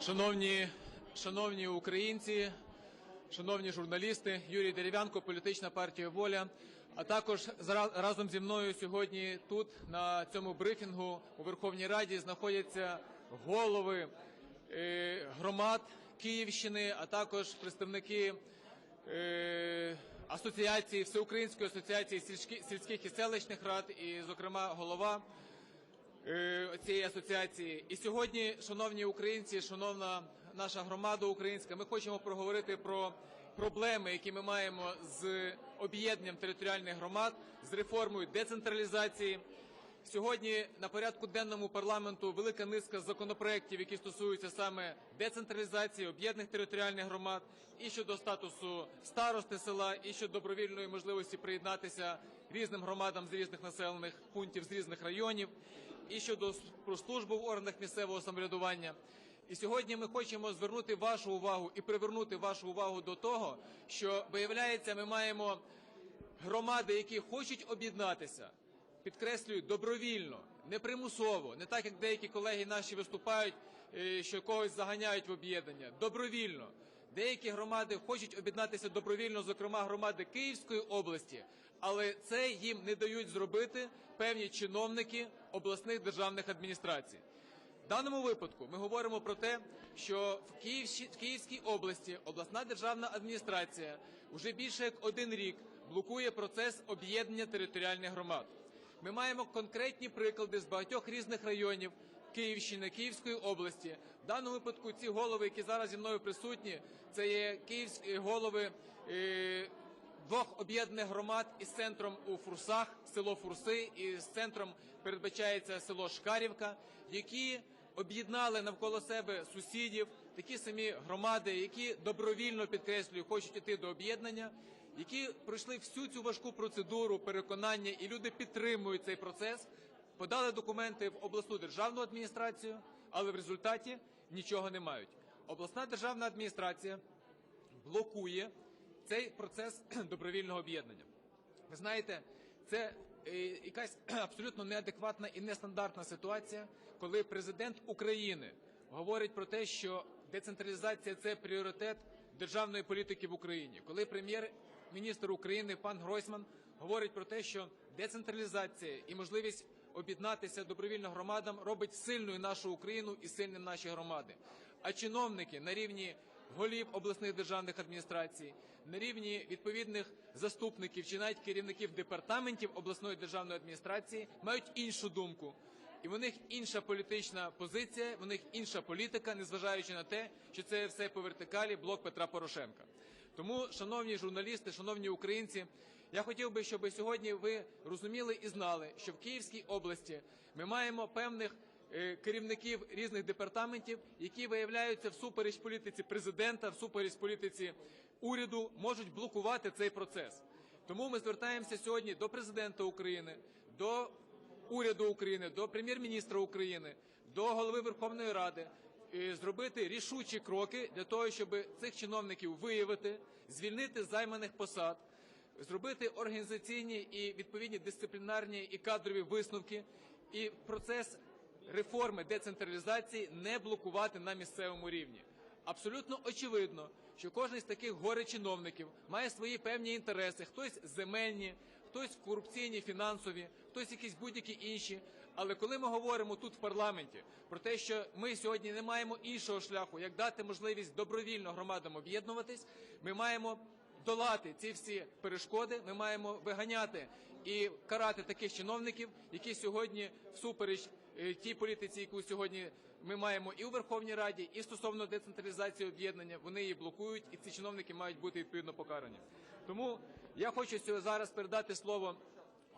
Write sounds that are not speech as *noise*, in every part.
Шановні, шановні українці, шановні журналісти, Юрій Дерев'янко, політична партія Воля. А також разом зі мною сьогодні тут на цьому брифінгу у Верховній Раді знаходяться голови е, громад Київщини, а також представники е, асоціації Всеукраїнської асоціації сільських і селищних рад, і, зокрема, голова цієї асоціації. І сьогодні, шановні українці, шановна наша громада українська, ми хочемо проговорити про проблеми, які ми маємо з об'єднанням територіальних громад, з реформою децентралізації. Сьогодні на порядку денному парламенту велика низка законопроєктів, які стосуються саме децентралізації, об'єднаних територіальних громад, і щодо статусу старости села, і щодо добровільної можливості приєднатися різним громадам з різних населених пунктів, з різних районів, і щодо про службу в органах місцевого самоврядування. І сьогодні ми хочемо звернути вашу увагу і привернути вашу увагу до того, що виявляється, ми маємо громади, які хочуть об'єднатися, підкреслюю, добровільно, не примусово, не так як деякі колеги наші виступають, е, що когось заганяють в об'єднання. Добровільно. Деякі громади хочуть об'єднатися добровільно, зокрема громади Київської області, але це їм не дають зробити певні чиновники обласних державних адміністрацій. В даному випадку ми говоримо про те, що в, Київщі- в Київській області обласна державна адміністрація вже більше як один рік блокує процес об'єднання територіальних громад. Ми маємо конкретні приклади з багатьох різних районів Київщини, Київської області. В даному випадку ці голови, які зараз зі мною присутні, це є київські голови. Е, двох об'єднаних громад із центром у Фурсах, село Фурси, і з центром передбачається село Шкарівка, які об'єднали навколо себе сусідів, такі самі громади, які добровільно підкреслюю, хочуть іти до об'єднання, які пройшли всю цю важку процедуру переконання, і люди підтримують цей процес, подали документи в обласну державну адміністрацію, але в результаті нічого не мають. Обласна державна адміністрація блокує цей процес *clears throat* добровільного об'єднання. Ви знаєте, це е, якась *clears throat* абсолютно неадекватна і нестандартна ситуація, коли президент України говорить про те, що децентралізація це пріоритет державної політики в Україні. Коли прем'єр-міністр України пан Гройсман говорить про те, що децентралізація і можливість об'єднатися добровільно громадам робить сильною нашу Україну і сильним наші громади. А чиновники на рівні голів обласних державних адміністрацій, на рівні відповідних заступників чи навіть керівників департаментів обласної державної адміністрації мають іншу думку. І в них інша політична позиція, в них інша політика, незважаючи на те, що це все по вертикалі блок Петра Порошенка. Тому, шановні журналісти, шановні українці, я хотів би, щоб сьогодні ви розуміли і знали, що в Київській області ми маємо певних керівників різних департаментів, які виявляються всупереч політиці президента, всупереч політиці уряду, можуть блокувати цей процес. Тому ми звертаємося сьогодні до президента України, до уряду України, до прем'єр-міністра України, до голови Верховної Ради е, зробити рішучі кроки для того, щоб цих чиновників виявити, звільнити з займаних посад, зробити організаційні і відповідні дисциплінарні і кадрові висновки, і процес реформи децентралізації не блокувати на місцевому рівні. Абсолютно очевидно, що кожен з таких горе-чиновників має свої певні інтереси, хтось земельні, хтось корупційні, фінансові, хтось якісь будь-які інші. Але коли ми говоримо тут в парламенті про те, що ми сьогодні не маємо іншого шляху, як дати можливість добровільно громадам об'єднуватись, ми маємо долати ці всі перешкоди. Ми маємо виганяти і карати таких чиновників, які сьогодні всупереч тій політиці, яку сьогодні ми маємо і у Верховній Раді, і стосовно децентралізації об'єднання, вони її блокують, і ці чиновники мають бути відповідно покарані. Тому я хочу зараз передати слово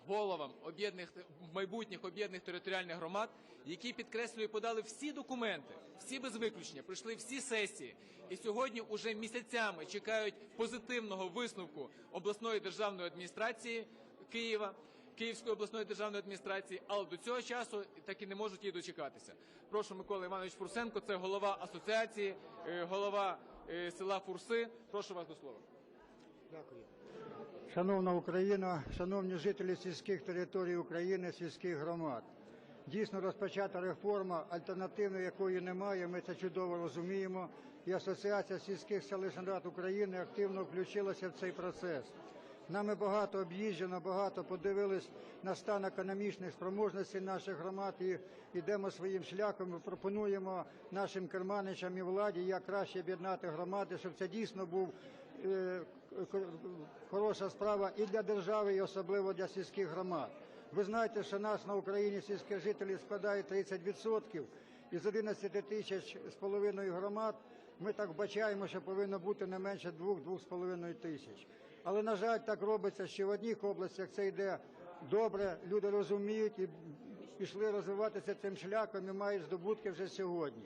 головам об'єднаних майбутніх об'єднаних територіальних громад, які підкреслюю, подали всі документи, всі без виключення, пройшли всі сесії, і сьогодні уже місяцями чекають позитивного висновку обласної державної адміністрації Києва. Київської обласної державної адміністрації, але до цього часу так і не можуть її дочекатися. Прошу Микола Іванович Фурсенко, це голова асоціації, е, голова е, села Фурси. Прошу вас до слова. Дякую. Шановна Україна, шановні жителі сільських територій України, сільських громад. Дійсно розпочата реформа, альтернативної якої немає. Ми це чудово розуміємо. І Асоціація сільських селищних рад України активно включилася в цей процес. Нами багато об'їжджено, багато подивились на стан економічних спроможностей наших громад і йдемо своїм шляхом. і пропонуємо нашим керманичам і владі, як краще об'єднати громади, щоб це дійсно був е, хороша справа і для держави, і особливо для сільських громад. Ви знаєте, що нас на Україні сільських жителів складає 30%, із 11 тисяч з половиною громад ми так вбачаємо, що повинно бути не менше 2-2,5 тисяч. Але, на жаль, так робиться, що в одних областях це йде добре, люди розуміють і пішли розвиватися цим шляхом і мають здобутки вже сьогодні.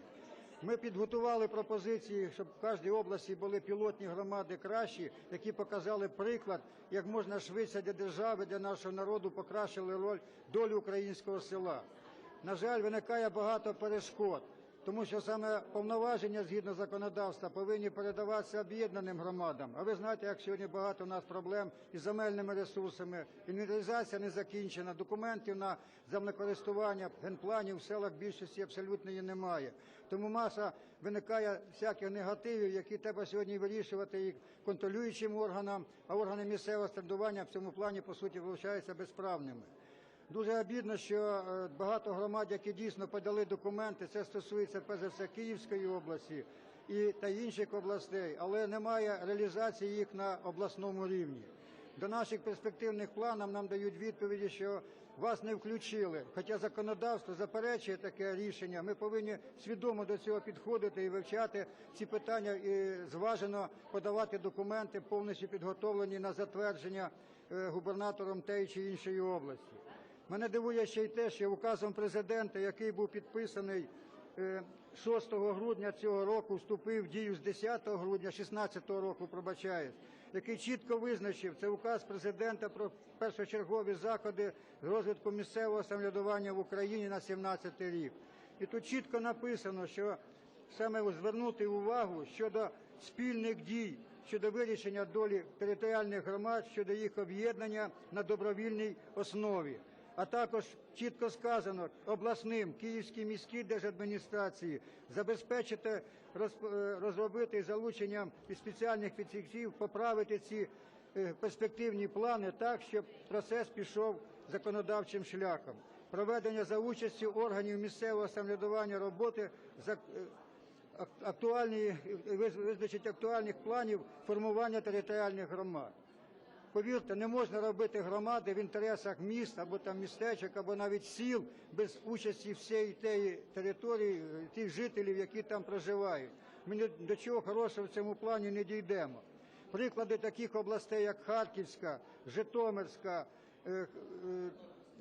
Ми підготували пропозиції, щоб в кожній області були пілотні громади кращі, які показали приклад, як можна швидше для держави, для нашого народу покращили роль долю українського села. На жаль, виникає багато перешкод, тому що саме повноваження згідно законодавства повинні передаватися об'єднаним громадам. А ви знаєте, як сьогодні багато у нас проблем із земельними ресурсами, інвентаризація не закінчена, документів на землекористування, генпланів в селах більшості абсолютно її немає. Тому маса виникає всяких негативів, які треба сьогодні вирішувати і контролюючим органам, а органи місцевого самоврядування в цьому плані по суті вилучаються безправними. Дуже обідно, що е, багато громад, які дійсно подали документи, це стосується перш за все Київської області і та інших областей, але немає реалізації їх на обласному рівні. До наших перспективних планів нам дають відповіді, що вас не включили. Хоча законодавство заперечує таке рішення, ми повинні свідомо до цього підходити і вивчати ці питання і зважено подавати документи, повністю підготовлені на затвердження е, губернатором тієї чи іншої області. Мене дивує ще й те, що указом президента, який був підписаний е, 6 грудня цього року, вступив в дію з 10 грудня 16 року, пробачаюсь, який чітко визначив, це указ президента про першочергові заходи з розвитку місцевого самоврядування в Україні на 17 рік. І тут чітко написано, що саме звернути увагу щодо спільних дій щодо вирішення долі територіальних громад, щодо їх об'єднання на добровільній основі. А також чітко сказано обласним Київській міській держадміністрації забезпечити е, розробити із залученням і спеціальних фахівців, поправити ці е, перспективні плани так, щоб процес пішов законодавчим шляхом. Проведення за участю органів місцевого самоврядування роботи е, актуальні визначить актуальних планів формування територіальних громад. Повірте, не можна робити громади в інтересах міст або там містечок, або навіть сіл без участі всієї тієї території, тих жителів, які там проживають. Ми ні до чого хорошого в цьому плані не дійдемо. Приклади таких областей, як Харківська, Житомирська, е, е,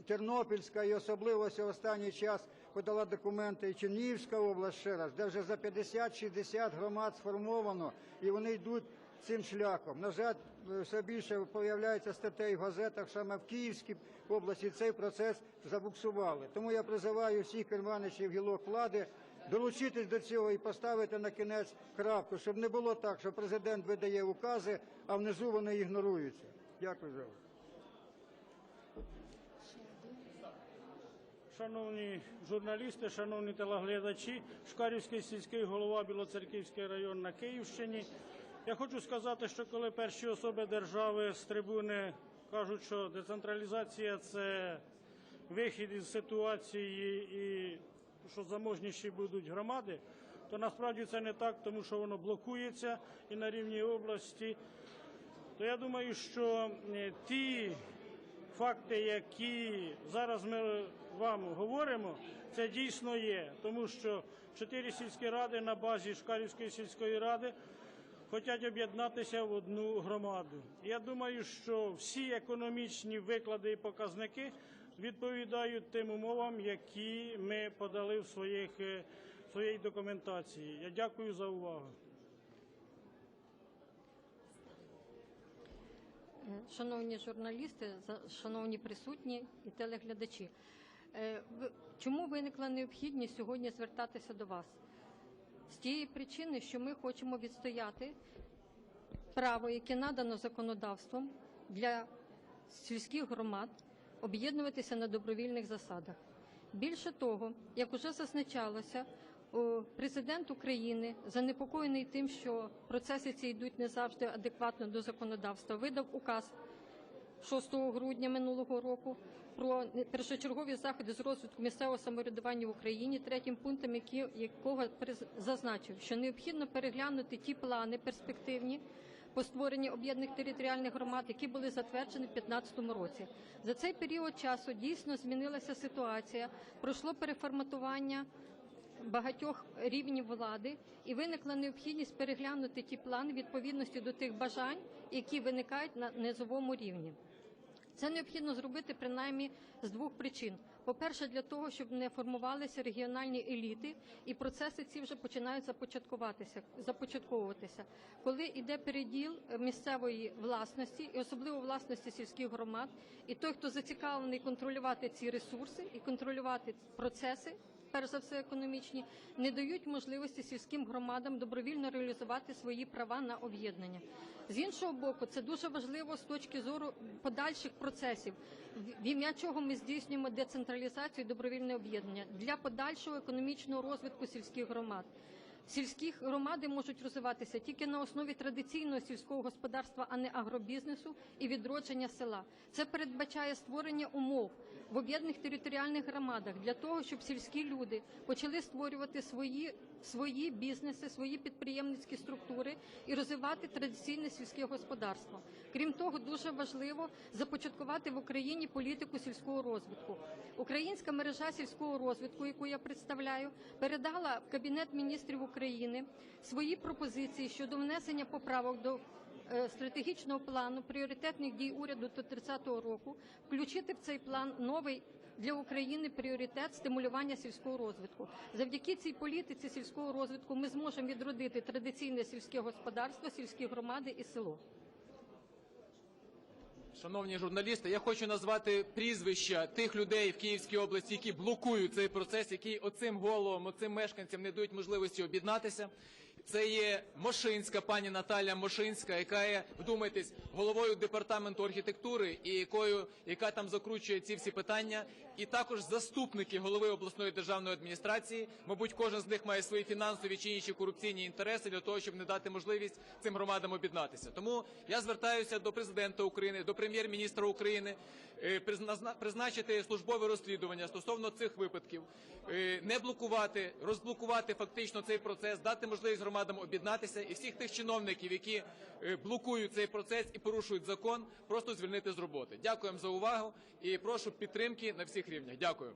Тернопільська і особливо ось останній час подала документи і Чернігівська область ще раз, де вже за 50-60 громад сформовано, і вони йдуть цим шляхом. На жаль, все більше появляється статей в газетах саме в Київській області. Цей процес забуксували. Тому я призиваю всіх керманичів гілок влади долучитись до цього і поставити на кінець крапку, щоб не було так, що президент видає укази, а внизу вони ігноруються. Дякую за увагу. Шановні журналісти, шановні телеглядачі, Шкарівський сільський голова Білоцерківський район на Київщині. Я хочу сказати, що коли перші особи держави з трибуни кажуть, що децентралізація це вихід із ситуації і що заможніші будуть громади, то насправді це не так, тому що воно блокується і на рівні області. То я думаю, що ті факти, які зараз ми вам говоримо, це дійсно є, тому що чотири сільські ради на базі Шкарівської сільської ради хочуть об'єднатися в одну громаду. Я думаю, що всі економічні виклади і показники відповідають тим умовам, які ми подали в своїх, е, своїй документації. Я дякую за увагу. Шановні журналісти, шановні присутні і телеглядачі, е, чому виникла необхідність сьогодні звертатися до вас? З тієї причини, що ми хочемо відстояти право, яке надано законодавством для сільських громад об'єднуватися на добровільних засадах. Більше того, як уже зазначалося, президент України, занепокоєний тим, що процеси ці йдуть не завжди адекватно до законодавства, видав указ 6 грудня минулого року про першочергові заходи з розвитку місцевого самоврядування в Україні, третім пунктом якого зазначив, що необхідно переглянути ті плани перспективні по створенню об'єднаних територіальних громад, які були затверджені в 2015 році. За цей період часу дійсно змінилася ситуація, пройшло переформатування багатьох рівнів влади, і виникла необхідність переглянути ті плани відповідності до тих бажань, які виникають на низовому рівні. Це необхідно зробити принаймні з двох причин: по-перше, для того, щоб не формувалися регіональні еліти, і процеси ці вже починають започаткуватися, започатковуватися. Коли йде переділ е, місцевої власності, і особливо власності сільських громад, і той, хто зацікавлений контролювати ці ресурси і контролювати процеси. Перш за все економічні, не дають можливості сільським громадам добровільно реалізувати свої права на об'єднання. З іншого боку, це дуже важливо з точки зору подальших процесів, в- ім'я чого ми здійснюємо децентралізацію і добровільне об'єднання для подальшого економічного розвитку сільських громад. Сільські громади можуть розвиватися тільки на основі традиційного сільського господарства, а не агробізнесу і відродження села. Це передбачає створення умов в об'єднаних територіальних громадах для того, щоб сільські люди почали створювати свої, свої бізнеси, свої підприємницькі структури і розвивати традиційне сільське господарство. Крім того, дуже важливо започаткувати в Україні політику сільського розвитку. Українська мережа сільського розвитку, яку я представляю, передала в Кабінет міністрів України свої пропозиції щодо внесення поправок до е, стратегічного плану пріоритетних дій уряду до 30-го року, включити в цей план новий для України пріоритет стимулювання сільського розвитку. Завдяки цій політиці сільського розвитку ми зможемо відродити традиційне сільське господарство, сільські громади і село. Шановні журналісти, я хочу назвати прізвища тих людей в Київській області, які блокують цей процес, які оцим головам, оцим мешканцям не дають можливості об'єднатися. Це є Мошинська, пані Наталя Мошинська, яка є, вдумайтесь, головою департаменту архітектури і якою, яка там закручує ці всі питання, і також заступники голови обласної державної адміністрації. Мабуть, кожен з них має свої фінансові чи інші корупційні інтереси для того, щоб не дати можливість цим громадам об'єднатися. Тому я звертаюся до президента України, до прем'єр-міністра України е, призначити службове розслідування стосовно цих випадків, е, не блокувати, розблокувати фактично цей процес, дати можливість громадам об'єднатися і всіх тих чиновників, які е, блокують цей процес і порушують закон, просто звільнити з роботи. Дякуємо за увагу і прошу підтримки на всіх рівнях. Дякую.